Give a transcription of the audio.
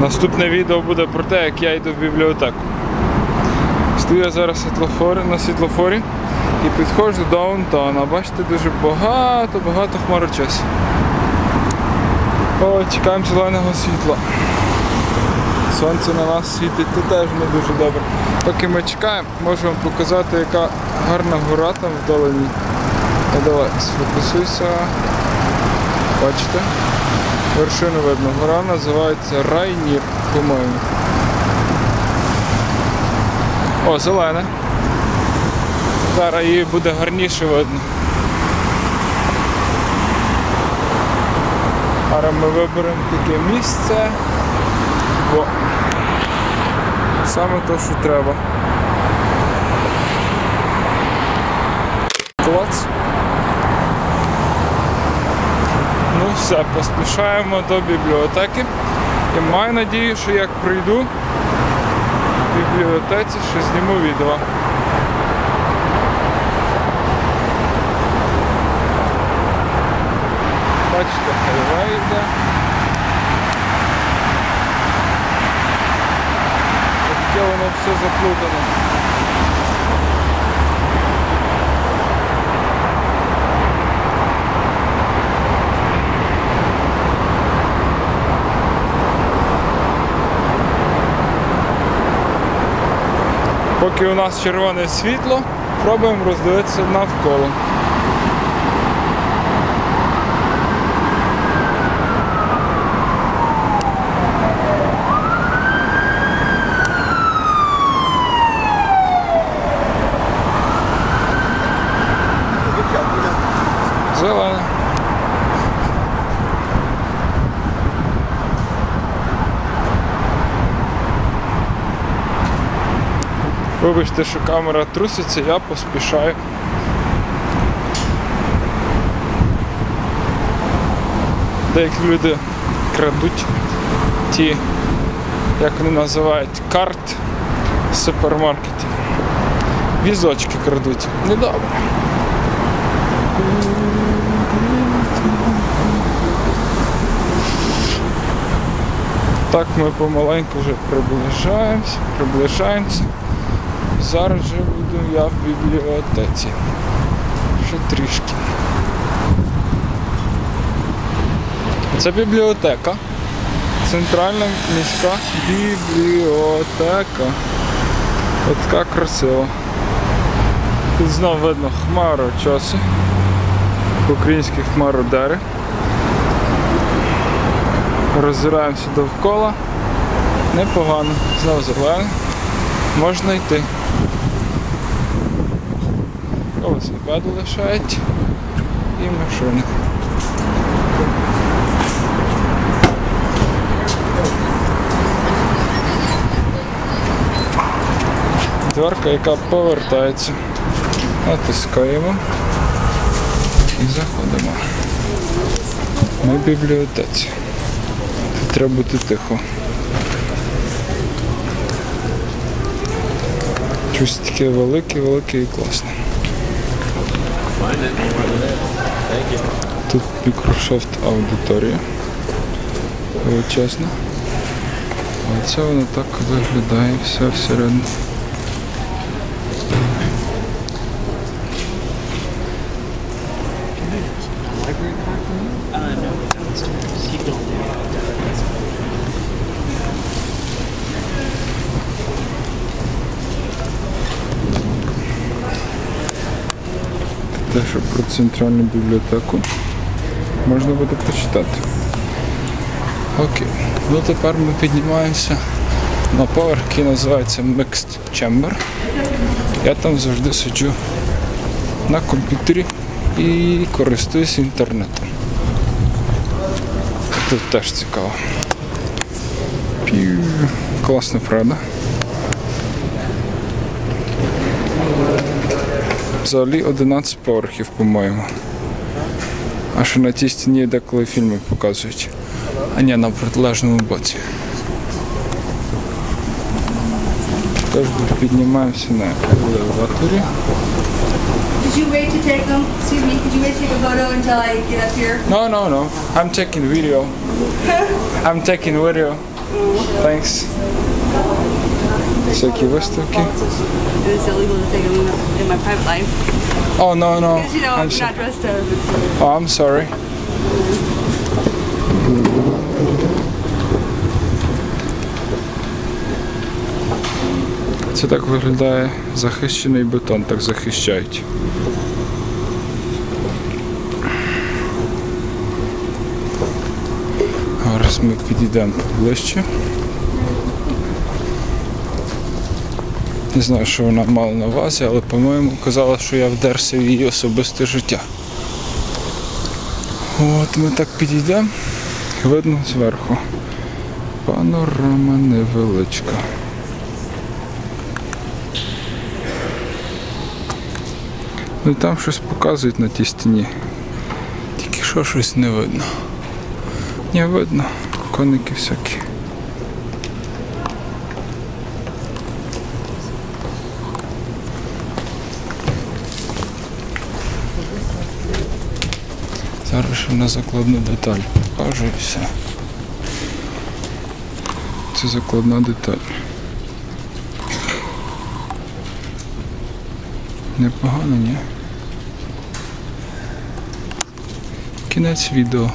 Наступне відео буде про те, як я йду в бібліотеку. Стою я зараз на світлофорі і підходжу до даунтауна. Бачите, дуже багато-багато хмарочосів. О, чекаємо зеленого світла. Сонце на нас світить, то теж не дуже добре. Поки ми чекаємо, можу вам показати, яка гарна гора там вдалині. Ну, давай, сфокусуйся. Бачите? Вершину видно. Гора називається Райнір, по-моєму. О, зелене. Зараз її буде гарніше видно. Зараз ми виберемо таке місце. Бо саме то, що треба. Клац. Ну все, поспішаємо до бібліотеки. І маю надію, що як прийду в бібліотеці, що зніму відео. Бачите, хайвей йде. Таке воно все заплутане. Поки у нас червоне світло, пробуємо роздивитися навколо. Вибачте, що камера труситься, я поспішаю. Деякі люди крадуть ті, як вони називають, карт супермаркетів. Візочки крадуть. Недобре. Так ми помаленьку вже приближаємося, приближаємося. Зараз вже буду я в бібліотеці. Ще трішки. Це бібліотека. Центральна міська бібліотека. От така красива. Тут знову видно хмара часи. Українські хмародери. Роззираємося довкола. Непогано. Знову зелене. Можна йти. Велосипеди лишають і машини. Дверка, яка повертається. Натискаємо і заходимо. Ми в бібліотеці. Треба бути тихо. Щось таке велике, велике і класне. Тут Microsoft аудиторія. Величезна. А це воно так виглядає все всередині. Те, що про центральну бібліотеку можна буде почитати. Окей. Ну тепер ми піднімаємося на поверх, який називається Mixed Chamber. Я там завжди сиджу на комп'ютері і користуюсь інтернетом. Тут теж цікаво. Пів. Класно, правда? Взагалі 11 поверхів, по-моєму. А що на тій стіні деколи фільми показують. А ні, на протилежному боці. Тож піднімаємося на елеваторі. Did you wait to take them? Excuse me, could you wait to take a photo until I get up here? No, no, no. I'm taking video. I'm taking video. Thanks. Всякі виставки. It's illegal to take them in my private life. Oh, no, no. Because, you know, I'm so- not dressed. Oh, I'm sorry. Це так виглядає захищений бетон, так захищають. Зараз ми підійдемо ближче. Не знаю, що вона мала на увазі, але, по-моєму, казала, що я вдерся в її особисте життя. От ми так підійдемо, видно зверху. Панорама невеличка. Ну і там щось показують на тій стіні. Тільки що щось не видно. Не видно. Коники всякі. Зараз ще на закладну деталь покажу і все. Це закладна деталь. Непогано, ні? Кінець відео.